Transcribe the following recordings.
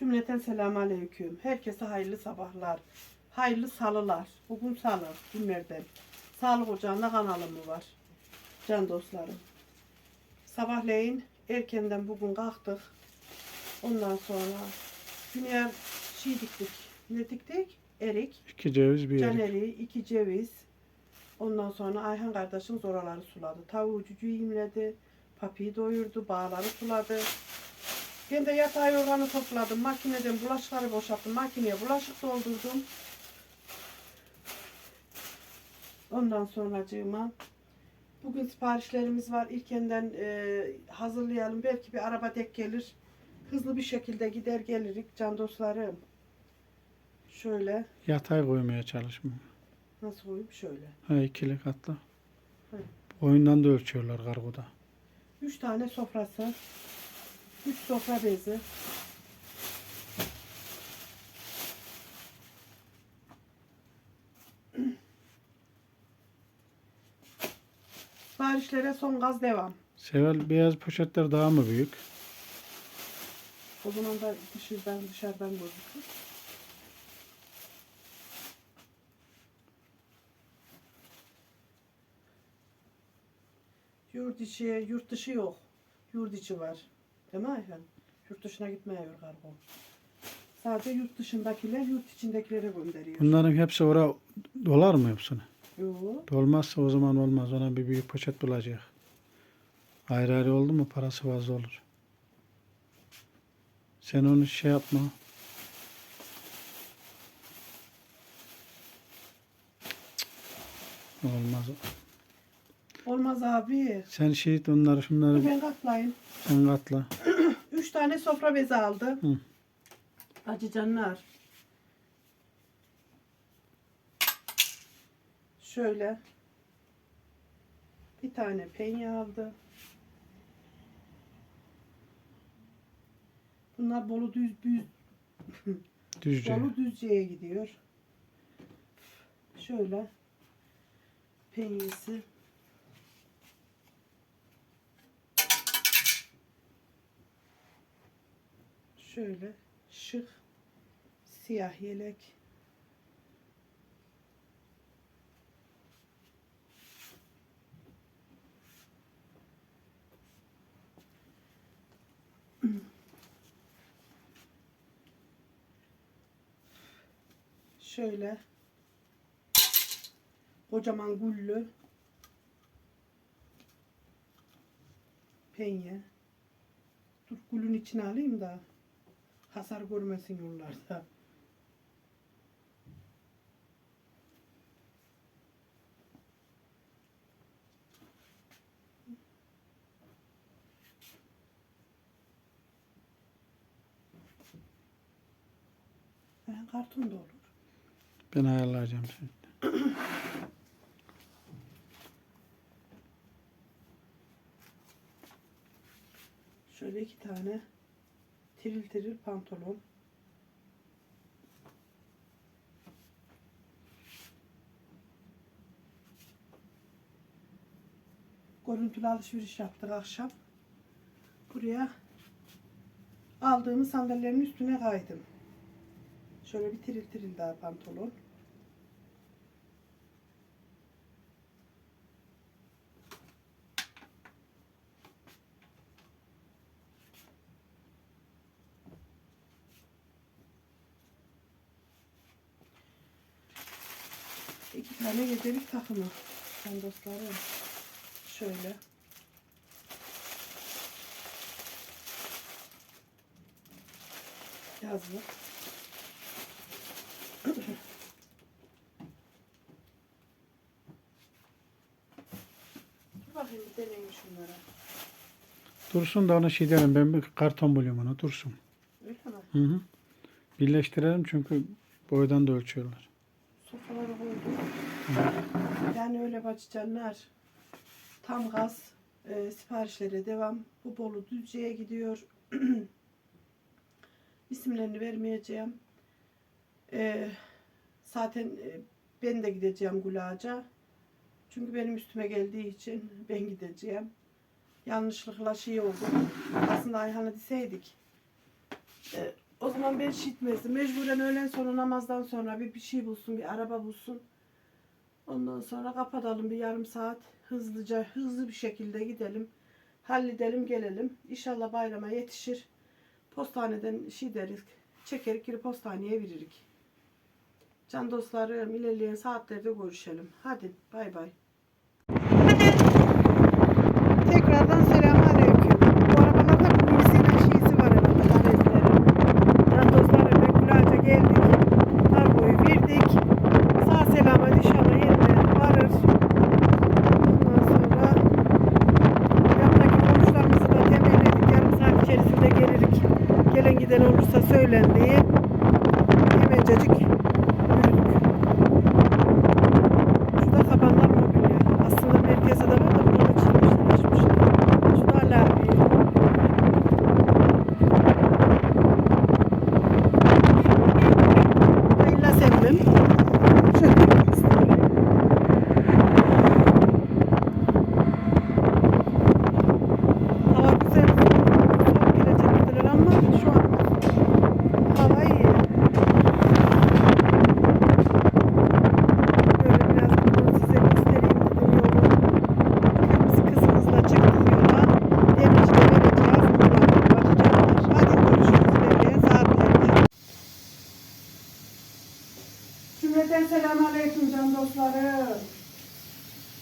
Cümleten selamun aleyküm. Herkese hayırlı sabahlar. Hayırlı salılar. Bugün salı günlerden. Sağlık Ocağı'nda kanalım var. Can dostlarım. Sabahleyin erkenden bugün kalktık. Ondan sonra Güner şey diktik. Ne diktik? Erik. İki ceviz bir Can erik. eriği, iki ceviz. Ondan sonra Ayhan kardeşim zoraları suladı. Tavuğu cücüğü imledi. Papiyi doyurdu. Bağları suladı. Ben de yatağı yorganı topladım. Makineden bulaşıkları boşalttım. Makineye bulaşık doldurdum. Ondan sonra bugün siparişlerimiz var. İlkenden e, hazırlayalım. Belki bir araba dek gelir. Hızlı bir şekilde gider gelirik can dostlarım. Şöyle Yatay koymaya çalışmıyor. nasıl koyayım şöyle. Ha ikili katlı. Hı. Oyundan da ölçüyorlar kargoda. Üç tane sofrası. Üç sofra bezi. Siparişlere son gaz devam. Seval beyaz poşetler daha mı büyük? O zaman da dışarıdan dışarıdan gözükür. Yurt içi, yurt dışı yok. Yurt içi var. Değil mi Ayhan? Yurt dışına gitmiyor kargo. Sadece yurt dışındakiler yurt içindekilere gönderiyor. Bunların hepsi ora dolar mı hepsini? Yok. Dolmazsa o zaman olmaz. Ona bir büyük poşet bulacak. Ayrı ayrı oldu mu parası fazla olur. Sen onu şey yapma. Olmaz. Olmaz abi. Sen şey onları şunları Ben katlayayım. sen katla. Üç tane sofra bezi aldı. Hı. Acı canlar. Şöyle. Bir tane penye aldı. Bunlar Bolu düz düz Düzce. Bolu Düzce'ye gidiyor. Şöyle penyesi. Şöyle şık siyah yelek. Şöyle kocaman güllü penye. Dur gülün içine alayım da hasar görmesin yollarda. Ben karton da olur. Ben ayarlayacağım seni. Şöyle iki tane tiril tiril pantolon. Görüntülü alışveriş yaptık akşam. Buraya aldığımız sandalyelerin üstüne kaydım. Şöyle bir tiril tiril daha pantolon. İki tane gecelik takımı. Ben dostlarım. Şöyle. Yazlık. Bakayım bir deneyim şunlara. Dursun da ona şey derim. Ben bir karton buluyorum ona. Dursun. Öyle mi? Hı hı. Birleştirelim çünkü boydan da ölçüyorlar. Sofraları. Yani öyle bacıcanlar. Tam gaz e, siparişlere devam. Bu Bolu Düzce'ye gidiyor. İsimlerini vermeyeceğim. E, zaten e, ben de gideceğim Gulağaç'a. Çünkü benim üstüme geldiği için ben gideceğim. Yanlışlıkla şey oldu. Aslında Ayhan'a deseydik. e, O zaman ben şitmezdim. Mecburen öğlen sonra namazdan sonra bir, bir şey bulsun, bir araba bulsun. Ondan sonra kapatalım bir yarım saat. Hızlıca, hızlı bir şekilde gidelim. Halledelim, gelelim. İnşallah bayrama yetişir. Postaneden şey deriz, çekerik geri postaneye veririk. Can dostlarım ilerleyen saatlerde görüşelim. Hadi bay bay. Tekrardan selamünaleyküm. Bu arabalarda bugün bir silah şeysi var herhalde. Garezlerin. Can dostlarım Bekulaca geldik. Kargoyu verdik. Sağ selamet inşallah yerine varır. Ondan sonra yanındaki komşularımızı da temelledik. Yarım saat içerisinde gelirik. Gelen giden olursa söylen diye. Hemencecik yürüdük. Şurada kapanlar mobilya. Aslında merkezde de var da burada çizmişler, açmışlar. Şurada hala bir Burada illa sevmem. Şöyle göstereyim. Hava güzel. Soğuk gelecek dediler ama şu an hava iyi. Böyle biraz bunu size göstereyim dedim yolu. Kırmızı kızımızla çıktık yola. Demirci'de vereceğiz. Buradan bakacaklar. Hadi görüşürüz ilerleyen saatlerde. Cümleten selamun aleyküm can dostlarım.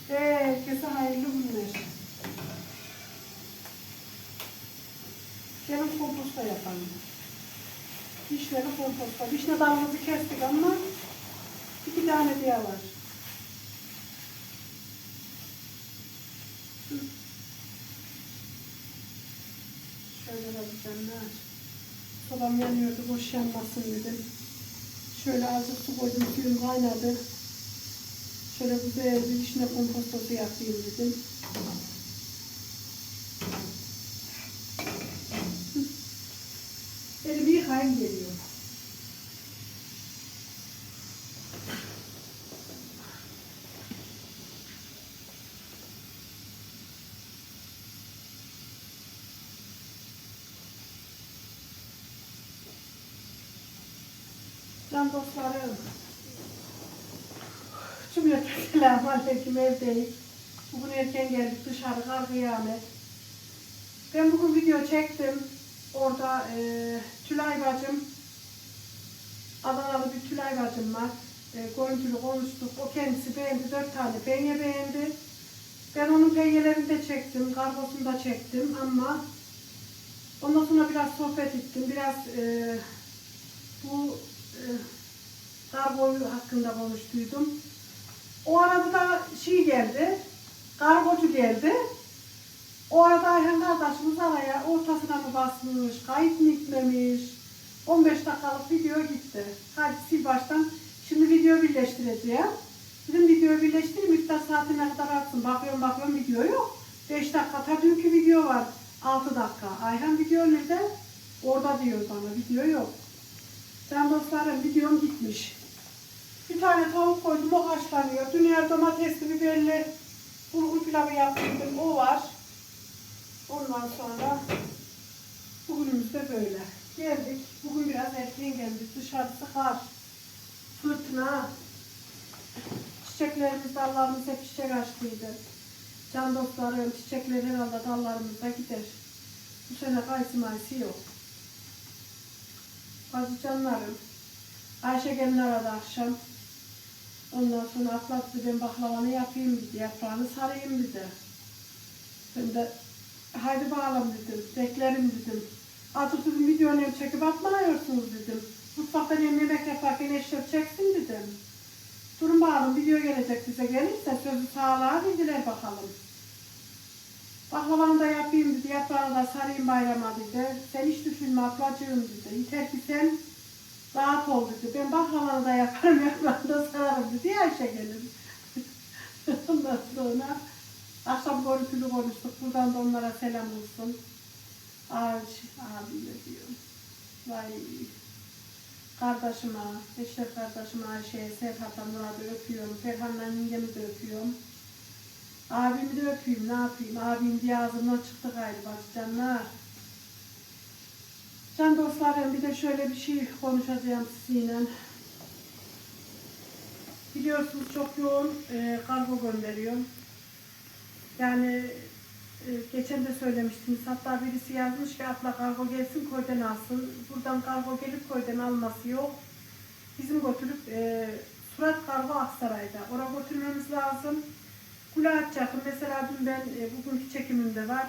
Herkese hayırlı günler. Gelin komposta yapalım. Dişleri komposta. Vişne dalımızı kestik ama iki tane diye var. Hı. Bakacağım. Sobam yanıyordu, boş yanmasın dedim. Şöyle azıcık su koydum, suyum kaynadı. Şöyle güzel bir vişne kompostosu yapayım dedim. Hı. Elimi yıkayım geliyor. Can dostlarım. Cümleten selamun aleyküm evdeyiz. Bugün erken geldik dışarı kar kıyamet. Ben bugün video çektim. Orada e, Tülay bacım, Adanalı bir Tülay bacım var. E, görüntülü konuştuk. O kendisi beğendi. Dört tane penye beğendi. Ben onun penyelerini de çektim. Kargosunu da çektim ama ondan sonra biraz sohbet ettim. Biraz e, bu e, kargo hakkında konuştuydum. O arada da şey geldi, kargocu geldi. O arada Ayhan kardeşimiz araya ortasına mı basmış, kayıt mı gitmemiş. 15 dakikalık video gitti. Hadi sil baştan. Şimdi video birleştireceğim. Dedim videoyu birleştireyim, iftar saatine kadar atsın. Bakıyorum bakıyorum video yok. 5 dakika. Ta dünkü video var. 6 dakika. Ayhan video nerede? Orada diyor bana. Video yok. Can dostlarım videom gitmiş. Bir tane tavuk koydum o haşlanıyor. Dünya domatesli biberli bulgur pilavı yaptım. O var. Ondan sonra bugünümüz de böyle. Geldik. Bugün biraz erken geldik. Dışarısı kar. Fırtına. Çiçeklerimiz, dallarımız hep çiçek açtıydı. Can dostlarım, çiçekler herhalde dallarımızda gider. Bu sene kayısı mayısı yok. Bazı canlarım. Ayşe gelin aradı akşam. Ondan sonra atlattı ben baklavanı yapayım dedi. Yaprağını sarayım dedi. Ben de haydi bağlam dedim. Beklerim dedim. Artık dedim videonu hem çekip atmıyorsunuz dedim. Mutfakta hem yemek yaparken eşref çeksin dedim. Durun bakalım video gelecek bize gelirse sözü sağlığa bildiler bakalım. Baklavanı da yapayım dedi, yaprağını da sarayım bayrama dedi. Sen hiç düşünme ablacığım dedi. Yeter ki sen rahat ol dedi. Ben baklavanı da yaparım, yaprağını da sararım dedi. Ayşe gelir. Ondan sonra akşam görüntülü konuştuk. Buradan da onlara selam olsun. Ağaç, abimle diyorum. Vay kardeşime, Eşref kardeşime Ayşe'ye, Serhat'a, Murat'ı öpüyorum. Ferhan'la yengemi de öpüyorum. Abimi de öpeyim, ne yapayım? Abim diye ağzımdan çıktı galiba canlar. Can dostlarım bir de şöyle bir şey konuşacağım sizinle. Biliyorsunuz çok yoğun e, kargo gönderiyorum. Yani e, geçen de söylemiştiniz. Hatta birisi yazmış ki atla kargo gelsin koydan alsın. Buradan kargo gelip koydan alması yok. Bizim götürüp e, Surat Kargo Aksaray'da. Oraya götürmemiz lazım. Kule açacaktım. Mesela dün ben e, bugünkü çekimimde var.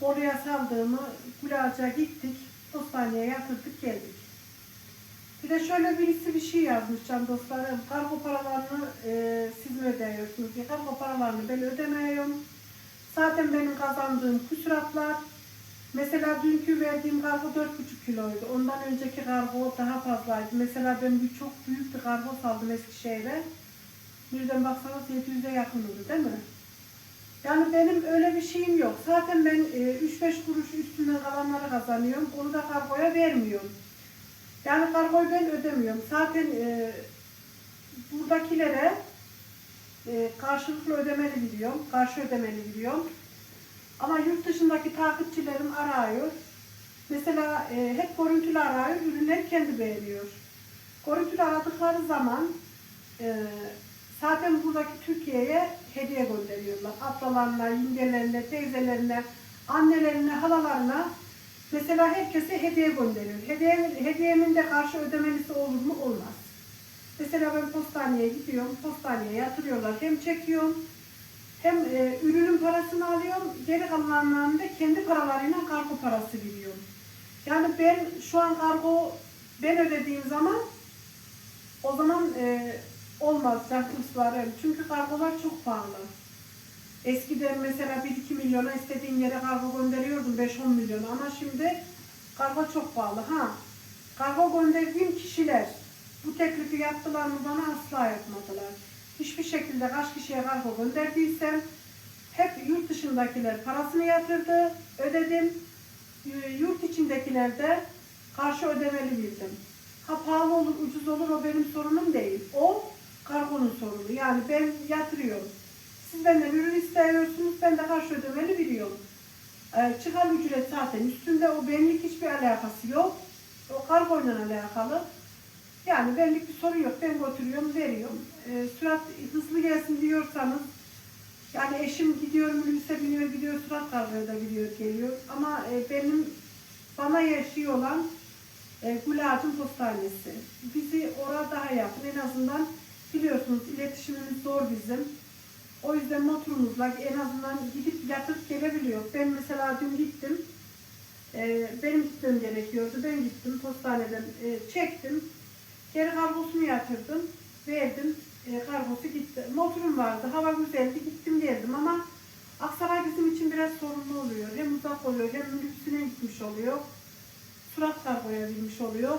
Bolu'ya saldığımı Gülağaç'a gittik. Postaneye yatırdık geldik. Bir de şöyle birisi bir şey yazmış can dostlarım. Kargo paralarını e, siz mi ödüyorsunuz diye. Kargo paralarını ben ödemiyorum. Zaten benim kazandığım küsuratlar. Mesela dünkü verdiğim kargo 4,5 kiloydu. Ondan önceki kargo daha fazlaydı. Mesela ben bir çok büyük bir kargo saldım Eskişehir'e. Birden baksanız 700'e yakın oldu değil mi? Yani benim öyle bir şeyim yok. Zaten ben e, 3-5 kuruş üstünden kalanları kazanıyorum. Onu da kargoya vermiyorum. Yani kargoyu ben ödemiyorum. Zaten e, buradakilere e, karşılıklı ödemeli biliyorum. Karşı ödemeli biliyorum. Ama yurt dışındaki takipçilerim arıyor. Mesela e, hep görüntülü arıyor. Ürünleri kendi beğeniyor. Görüntülü aradıkları zaman e, zaten buradaki Türkiye'ye hediye gönderiyorlar. Ablalarına, yengelerine, teyzelerine, annelerine, halalarına mesela herkese hediye gönderiyor. Hediye, hediyemin de karşı ödemelisi olur mu? Olmaz. Mesela ben postaneye gidiyorum, postaneye yatırıyorlar. Hem çekiyorum, hem e, ürünün parasını alıyorum, geri kalanlarını da kendi paralarıyla kargo parası veriyorum. Yani ben şu an kargo ben ödediğim zaman o zaman e, olmaz yaklaşıklarım. Çünkü kargolar çok pahalı. Eskiden mesela 1-2 milyona istediğin yere kargo gönderiyordum 5-10 milyona ama şimdi kargo çok pahalı. Ha, kargo gönderdiğim kişiler bu teklifi yaptılar mı bana asla yapmadılar. Hiçbir şekilde kaç kişiye kargo gönderdiysem hep yurt dışındakiler parasını yatırdı, ödedim. Y- Yurt içindekiler de karşı ödemeli bildim. Ha pahalı olur, ucuz olur o benim sorunum değil. O kargonun sorunu. Yani ben yatırıyorum. Siz benden ürün istiyorsunuz, ben de karşı ödemeli biliyorum. Ee, çıkan ücret zaten üstünde o benlik hiçbir alakası yok. O kargoyla alakalı. Yani benlik bir sorun yok. Ben götürüyorum, veriyorum. Ee, sürat hızlı gelsin diyorsanız yani eşim gidiyor, minibüse biniyor, gidiyor, sürat kargoya da gidiyor, geliyor. Ama e, benim bana yaşıyor olan e, Gülağaç'ın postanesi. Bizi orada daha yakın. En azından biliyorsunuz iletişimimiz zor bizim. O yüzden motorumuzla en azından gidip yatıp gelebiliyor. Ben mesela dün gittim. E, benim gitmem gerekiyordu. Ben gittim postaneden e, çektim. Geri kargosunu yatırdım. Verdim. E, kargosu gitti. Motorum vardı. Hava güzeldi. Gittim geldim ama Aksaray bizim için biraz sorunlu oluyor. Hem uzak oluyor hem minibüsüne gitmiş oluyor. Surat kargoya binmiş oluyor.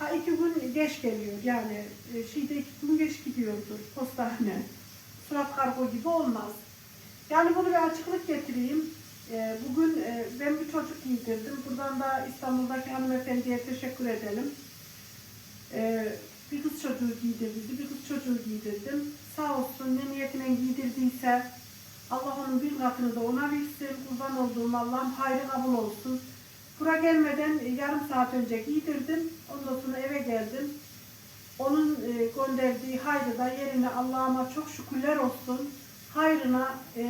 Ha iki gün geç geliyor yani e, şeyde iki gün geç gidiyordur postane. Surat kargo gibi olmaz. Yani bunu bir açıklık getireyim. E, bugün e, ben bir çocuk giydirdim. Buradan da İstanbul'daki hanımefendiye teşekkür edelim. Bir kız çocuğu giydirdi, bir kız çocuğu giydirdim. Sağ olsun ne niyetine giydirdiyse Allah onun bir katını da ona versin. Kurban olduğum Allah'ım hayrı kabul olsun. Bura gelmeden e, yarım saat önce giydirdim. Ondan sonra eve geldim. Onun e, gönderdiği hayrı da yerine Allah'ıma çok şükürler olsun. Hayrına e,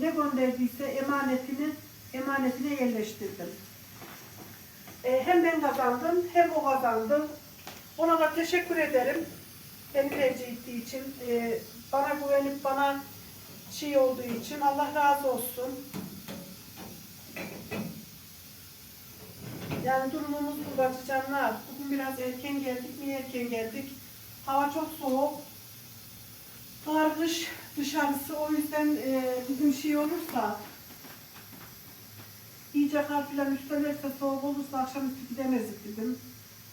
ne gönderdiyse emanetini emanetine yerleştirdim. Hem ben kazandım hem o kazandı. Ona da teşekkür ederim. Beni tercih ettiği için, bana güvenip bana şey olduğu için Allah razı olsun. Yani durumumuz burada canlar. Bugün biraz erken geldik. Niye erken geldik? Hava çok soğuk. Kargış dışarısı. O yüzden e, bugün şey olursa iyice kar filan üstelerse soğuk olursa akşamüstü gidemezdik dedim.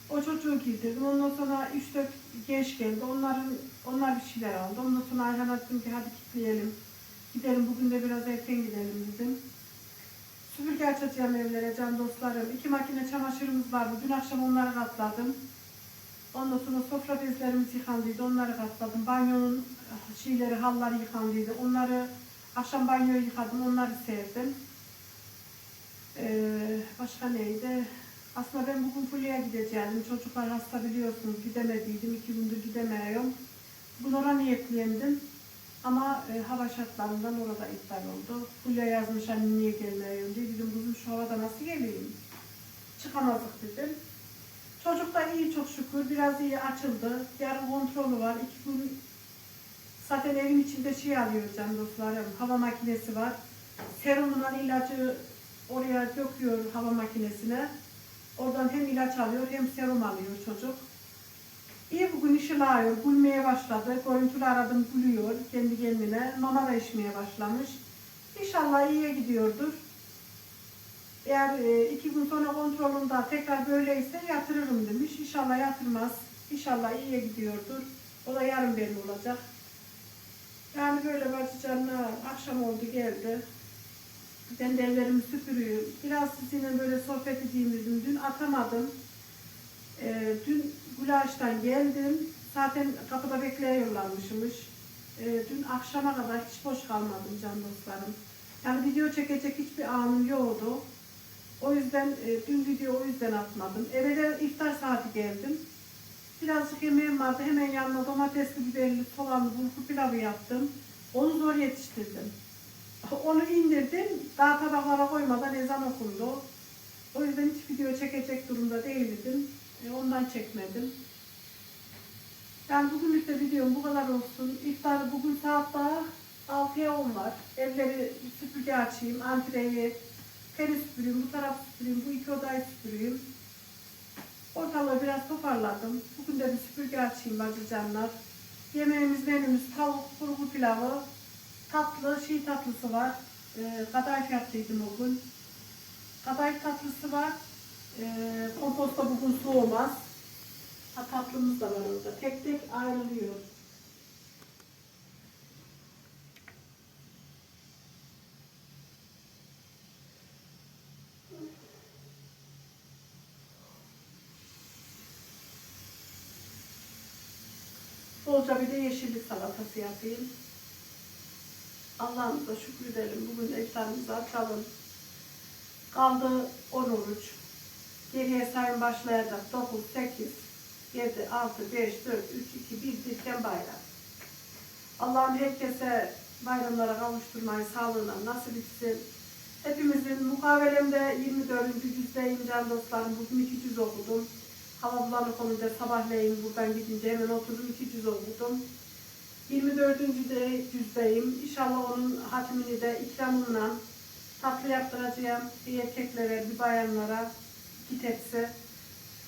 O çocuğu giydirdim. Ondan sonra 3-4 genç geldi. Onların onlar bir şeyler aldı. Ondan sonra Ayhan'a dedim ki hadi kitleyelim. Gidelim bugün de biraz erken gidelim dedim. Süpürge açacağım evlere can dostlarım. İki makine çamaşırımız vardı. Dün akşam onları katladım. Ondan sonra sofra bezlerimiz yıkandıydı. Onları katladım. Banyonun şeyleri, halları yıkandıydı. Onları akşam banyoyu yıkadım. Onları serdim. Ee, başka neydi? Aslında ben bugün Fulya'ya gideceğim. Çocuklar hasta biliyorsunuz. Gidemediydim. iki gündür gidemiyorum. Bunlara niyetlendim. Ama e, hava şartlarından orada iptal oldu. Fulya yazmış anne niye gelmiyorum diye. Dedim kızım şu havada nasıl geleyim? Çıkamazdık dedim. Çocuk da iyi çok şükür. Biraz iyi açıldı. Yarın kontrolü var. İki gün zaten evin içinde şey alıyor can dostlarım. Hava makinesi var. Serumundan ilacı oraya döküyor hava makinesine. Oradan hem ilaç alıyor hem serum alıyor çocuk. İyi bugün işi layıyor. Gülmeye başladı. Görüntülü aradım gülüyor kendi kendine. Mama da başlamış. İnşallah iyiye gidiyordur. Eğer e, iki gün sonra kontrolünde tekrar böyleyse yatırırım demiş. İnşallah yatırmaz. İnşallah iyiye gidiyordur. O da yarın belli olacak. Yani böyle bacıcanla akşam oldu geldi. Ben de evlerimi süpürüyorum. Biraz sizinle böyle sohbet edeyim dedim. Dün atamadım. Ee, dün Gülaş'tan geldim. Zaten kapıda bekliyorlarmışmış. Ee, dün akşama kadar hiç boş kalmadım can dostlarım. Yani video çekecek hiçbir anım yoktu. O yüzden e, dün video o yüzden atmadım. Eve de iftar saati geldim. Birazcık yemeğim vardı. Hemen yanına domatesli, biberli, soğanlı, bulgur pilavı yaptım. Onu zor yetiştirdim. Onu indirdim. Daha tabaklara koymadan ezan okundu. O yüzden hiç video çekecek durumda değildim. E, ondan çekmedim. Yani bugünlük de videom bu kadar olsun. İftarı bugün saat daha 6'ya 10 var. Evleri süpürge açayım, antreyi, peri süpüreyim, bu taraf süpüreyim, bu iki odayı süpüreyim. Ortalığı biraz toparladım. Bugün de bir süpürge açayım bacıcanlar. Yemeğimiz menümüz tavuk, kurgu pilavı, tatlı, şey tatlısı var. Ee, kadayıf yaptıydım o gün. Kadayıf tatlısı var. Ee, komposta bugün soğumaz. Ha, tatlımız da var orada. Tek tek ayrılıyor. Bolca bir de yeşillik salatası yapayım. Allah'ımıza şükredelim. Bugün iftarımızı açalım. Kaldı 10 oruç. Geriye sayım başlayacak. 9, 8, 7, 6, 5, 4, 3, 2, 1 dirken bayram. Allah'ım herkese bayramlara kavuşturmayı sağlığına nasip etsin. Hepimizin mukavelemde 24. yüzdeyim can dostlarım. Bugün 200 okudum. Hava bulanık olunca sabahleyin buradan gidince hemen oturdum 200 okudum. 24. de yüzdeyim. İnşallah onun hatimini de ikramımla tatlı yaptıracağım. Bir erkeklere, bir bayanlara iki tepsi.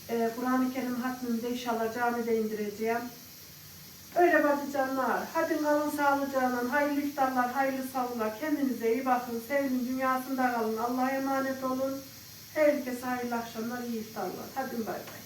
Ee, Kur'an-ı Kerim hatmini de inşallah camide indireceğim. Öyle bazı canlar. Hadi kalın sağlıcağına. Hayırlı iftarlar, hayırlı sahurlar. Kendinize iyi bakın. Sevinin dünyasında kalın. Allah'a emanet olun. Herkese hayırlı akşamlar, iyi iftarlar. Hadi bay bay.